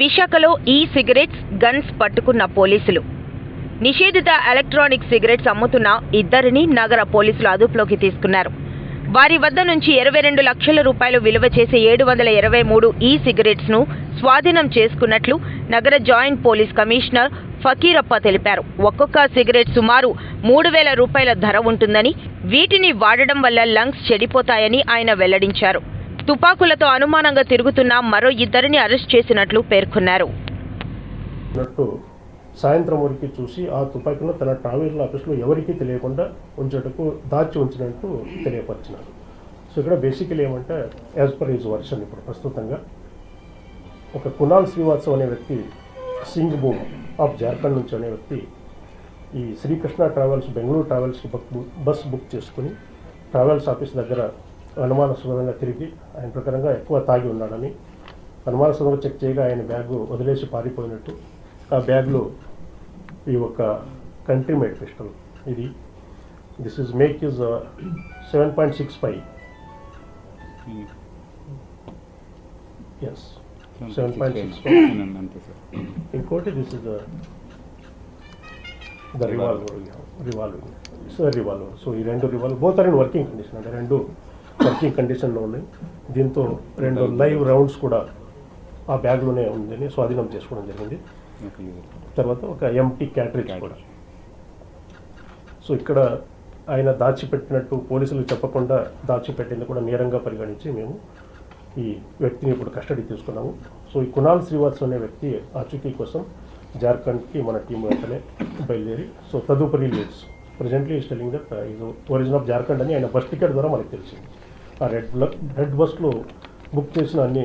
విశాఖలో ఈ cigarettes guns పట్టుకున్న పోలీసులు. నిషేధిత ఎలక్ట్రానిక్ సిగరెట్స్ అమ్ముతున్న ఇద్దరిని నగర పోలీసులు అదుపులోకి తీసుకున్నారు. వారి వద్ద నుంచి ఇరవై రెండు లక్షల రూపాయలు విలువ చేసే ఏడు వందల ఇరవై మూడు ఈ సిగరెట్స్ను స్వాధీనం చేసుకున్నట్లు నగర జాయింట్ పోలీస్ కమిషనర్ ఫకీరప్ప తెలిపారు. ఒక్కొక్క సిగరెట్ సుమారు మూడు వేల రూపాయల ధర ఉంటుందని వీటిని వాడడం వల్ల లంగ్స్ చెడిపోతాయని ఆయన వెల్లడించారు. తుపాకులతో అనుమానంగా తిరుగుతున్న మరో ఇద్దరిని అరెస్ట్ చేసినట్లు పేర్కొన్నారు. సాయంత్రం వరకు చూసి ఆ తుపాకీలో తన ట్రావెల్ ఆఫీస్లో ఎవరికీ తెలియకుండా ఉంచేటకు దాచి ఉంచినట్టు తెలియపరిచినారు. సో ఇక్కడ బేసికలీ ఏమంటే యాజ్ పర్ ఈజ్ వర్షన్ ఇప్పుడు ప్రస్తుతంగా ఒక కునాల్ శ్రీవాత్సవ్ అనే వ్యక్తి సింగ్ భూమ్ ఆఫ్ జార్ఖండ్ నుంచి అనే వ్యక్తి ఈ శ్రీకృష్ణ ట్రావెల్స్ బెంగళూరు ట్రావెల్స్కి బుక్ బస్ బుక్ చేసుకుని ట్రావెల్స్ ఆఫీస్ దగ్గర అనుమానాస్పదంగా తిరిగి ఆయన ప్రకారంగా ఎక్కువ తాగి ఉన్నాడని అనుమానాస్పదంగా చెక్ చేయగా ఆయన బ్యాగు వదిలేసి పారిపోయినట్టు. ఆ బ్యాగ్లో ఈ యొక్క కంట్రీ మేడ్ పిస్టల్ ఇది. This is make is seven point six five S seven point six five ఇంకోటి this is the the revolver revolver so revolver so ఈ రెండు revolver both are in working condition అంటే రెండు working కండిషన్లో ఉన్నాయి. దీంతో రెండు లైవ్ రౌండ్స్ కూడా ఆ బ్యాగ్లోనే ఉందని స్వాధీనం చేసుకోవడం జరిగింది. తర్వాత ఒక ఎంటీ క్యాటరేజ్ కూడా. సో ఇక్కడ ఆయన దాచిపెట్టినట్టు పోలీసులు చెప్పకుండా దాచిపెట్టింది కూడా నేరంగా పరిగణించి మేము ఈ వ్యక్తిని ఇప్పుడు కస్టడీ తీసుకున్నాము. సో ఈ కునాల్ శ్రీవాత్సవ్ అనే వ్యక్తి ఆచూకీ కోసం జార్ఖండ్కి మన టీం వెంటనే బయలుదేరి సో తదుపరి leads presently is telling that is origin of Jharkhand అని ఆయన బస్ టికెట్ ద్వారా మనకు తెలిసింది. ఆ రెడ్ రెడ్ బస్లో బుక్ చేసిన అన్ని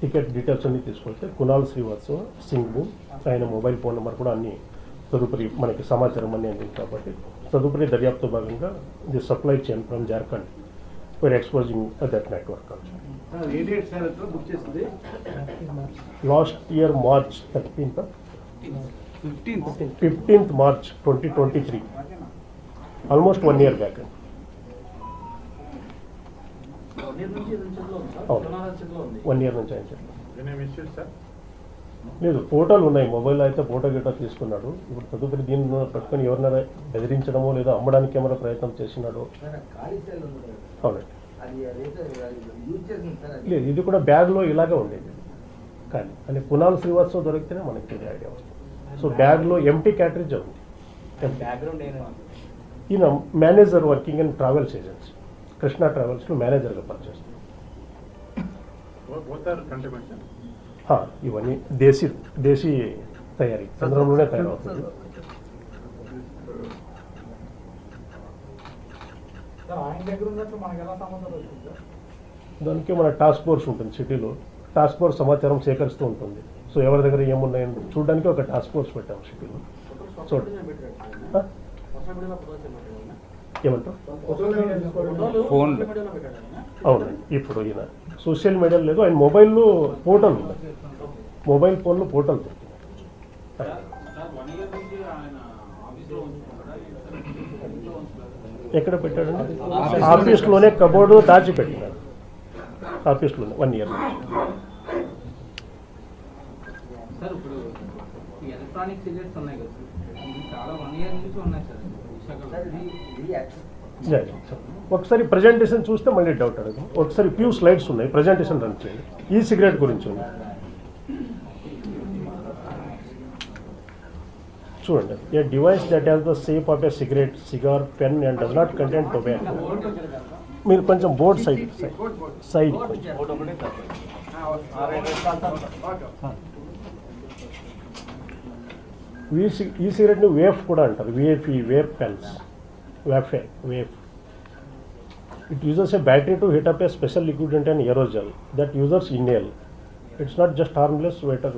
టికెట్ డీటెయిల్స్ అన్ని తీసుకొస్తే కునాల్ శ్రీవాత్సవ్ సింగ్ ఆయన మొబైల్ ఫోన్ నెంబర్ కూడా అన్ని తదుపరి మనకి సమాచారం అన్ని అందింది కాబట్టి తదుపరి దర్యాప్తు భాగంగా the supply chain from Jharkhand were exposing that network. Last year March thirteenth. Fifteenth March twenty twenty three. Almost one year back అండి. వన్ ఇయర్ నుంచి ఆయన చెప్పారు లేదు ఫోటోలు ఉన్నాయి. మొబైల్ అయితే ఫోటో గిటో తీసుకున్నాడు. ఇప్పుడు తదుపరి దీన్ని పట్టుకొని ఎవరినైనా బెదిరించడమో లేదా అమ్మడానికి ఏమైనా ప్రయత్నం చేసినాడో. అవునండి. లేదు ఇది కూడా బ్యాగ్లో ఇలాగే ఉండేది. కానీ అని కునాల్ శ్రీవాత్సవ్ దొరికితేనే మనకి తెలియ ఐడియా వస్తుంది. సో బ్యాగ్లో ఎంటీ క్యాటరేజ్ ఉంది. ఈయన manager working in travels agency Krishna ట్రావెల్స్లో మేనేజర్గా పనిచేస్తుంది. హా, ఇవన్నీ దేశీ దేశీ తయారీ చంద్రంలోనే తయారవుతుంది. దానికి మన టాస్క్ ఫోర్స్ ఉంటుంది సిటీలో. టాస్క్ ఫోర్స్ సమాచారం సేకరిస్తూ ఉంటుంది. సో ఎవరి దగ్గర ఏమున్నాయని చూడడానికి ఒక టాస్క్ ఫోర్స్ పెట్టాము సిటీలో. చూడు. ఏమంటారు ఫోన్ అవునండి ఇప్పుడు ఈయన. సోషల్ మీడియా లేదు ఆయన మొబైల్లో పోర్టల్ ఉంది. మొబైల్ ఫోన్లో పోర్టల్ ఎక్కడ పెట్టాడండి? ఆఫీస్లోనే కబోర్డు దాచి పెట్టినాడు. ఆఫీస్లోనే వన్ ఇయర్ నుంచి. సార్ ఇప్పుడు ఈ ఎలక్ట్రానిక్ సిగరెట్స్ ఉన్నాయి కదా చాలా వన్ ఇయర్ నుంచి ఉన్నాయి సార్. ఒకసారి ప్రజెంటేషన్ చూస్తే మళ్ళీ డౌట్ అడగదు ఒకసారి ఫ్యూ స్లైడ్స్ ఉన్నాయి ప్రజెంటేషన్ రన్ చేయండి ఈ సిగరెట్ గురించి ఉంది చూడండి a device that has the shape of a cigarette cigar pen and does not content tobacco మీరు కొంచెం బోర్డ్ సైడ్ సైడ్ ఈ ఈ సిగరెట్ని వేఫ్ కూడా అంటారు. V F E vape pens. Vape vape. It uses a battery to heat up a special liquid and aerosol that users inhale it's not just harmless water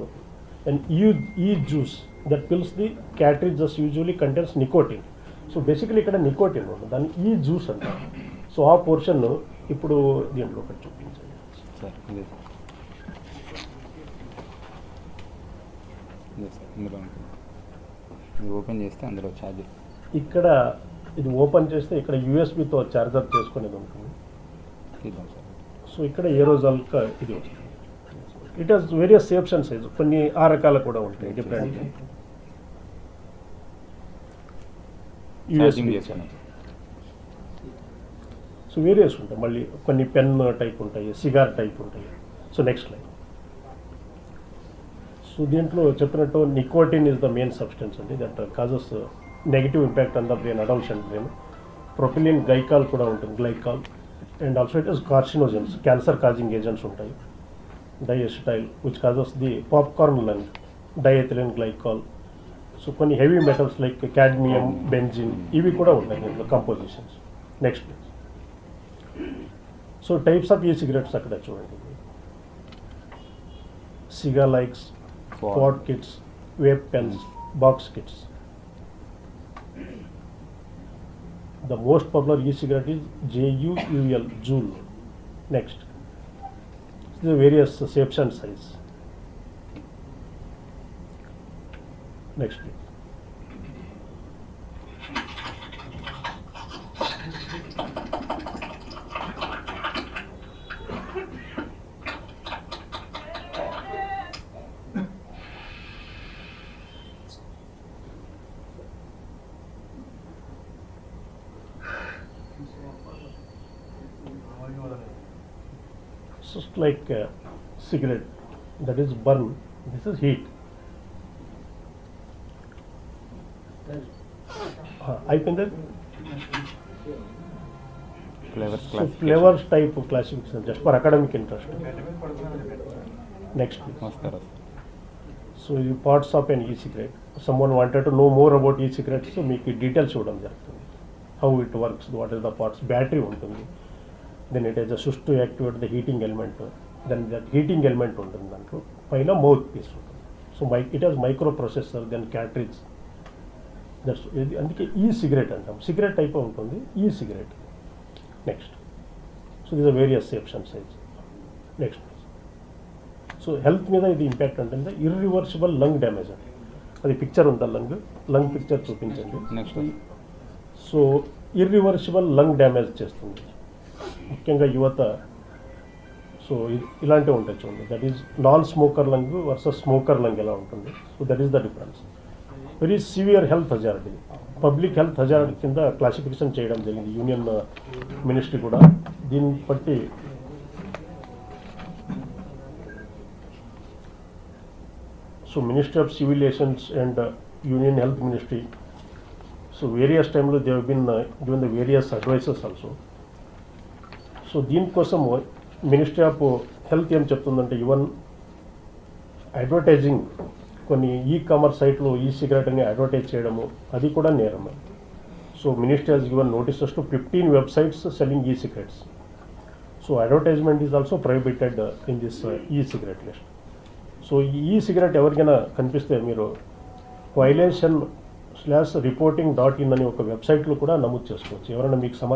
and e e juice that fills the cartridges usually contains nicotine so basically ఇక్కడ nicotine ఉంది. దాన్ని e ఈ juice అంటారు. So ఆ portion ఇప్పుడు దీంట్లో ఒకటి చూపించండి. సార్ ఇదే ఓపెన్ చేస్తే అందులో ఛార్జర్ ఇక్కడ ఇది ఓపెన్ చేస్తే ఇక్కడ యూఎస్బితో ఛార్జర్ చేసుకునేది ఉంటుంది. సార్. సో ఇక్కడ ఏ రోజు ఇది వస్తుంది. It has various shapes and size కొన్ని ఆ రకాలు కూడా ఉంటాయి డిఫరెంట్ సో వేరియస్ ఉంటాయి. మళ్ళీ కొన్ని పెన్ టైప్ ఉంటాయి సిగార్ టైప్ ఉంటాయి. సో నెక్స్ట్ లైన్ సో దీంట్లో చెప్పినట్టు nicotine is the main substance అండి. That causes negative impact on the brain addiction brain propylene glycol కూడా ఉంటుంది glycol and also it is carcinogens cancer causing agents ఉంటాయి. Diacetyl which causes the popcorn lung diethylene glycol so కొన్ని heavy metals like cadmium benzene ఇవి కూడా ఉంటాయి దీంట్లో compositions next so types of e cigarettes అక్కడ చూడండి. Cigalikes quad kits vape pens box kits the most popular e cigarette is J U U L Juul next various shapes and size next just like a cigarette. That is burn. This is heat. అయిపోయింది flavours so flavours type classification just for academic interest next so ఇది parts of an e cigarette someone wanted to know more about e cigarettes మీకు details ఇవ్వడం జరుగుతుంది. How it works what is the parts battery ఉంటుంది. Then it is just to activate the heating element then that heating element ఉంటుంది దాంట్లో. పైన mouthpiece ఉంటుంది. So my it has microprocessor then cartridge that's ఇది అందుకే e cigarette అంటాం. Cigarette type ఉంటుంది. E cigarette next so this are various and size next so health మీద ఇది ఇంపాక్ట్ ఉంటుంది ఇర్రివర్సిబుల్ లంగ్ డ్యామేజ్ అండి అది పిక్చర్ ఉందా లంగ్ లంగ్ పిక్చర్ చూపించండి. Next so irreversible lung damage చేస్తుంది. ముఖ్యంగా యువత. సో ఇలాంటివి ఉంటాయి చూడండి. That is non smoker lung versus smoker lung ఎలా ఉంటుంది? So that is the difference very severe health hazard ఇది పబ్లిక్ హెల్త్ హజార్డ్ కింద క్లాసిఫికేషన్ చేయడం జరిగింది. యూనియన్ మినిస్ట్రీ uh, కూడా. దీన్ని బట్టి so ministry of civilisations and union health ministry so various టైంలో they been given the various advices also so దీనికోసం ministry of health ఏం చెప్తుందంటే ఈవెన్ అడ్వర్టైజింగ్ కొన్ని ఈ కామర్స్ సైట్లు ఈ సిగరెట్ అని అడ్వర్టైజ్ చేయడము అది కూడా నేరమే. So ministry has given notices to fifteen websites selling e cigarettes so advertisement is also prohibited in this e cigarette list so e cigarette ఎవరికైనా కనిపిస్తే మీరు violation slash reporting dot in అని ఒక వెబ్సైట్లో కూడా నమోదు చేసుకోవచ్చు. ఎవరైనా మీకు సమా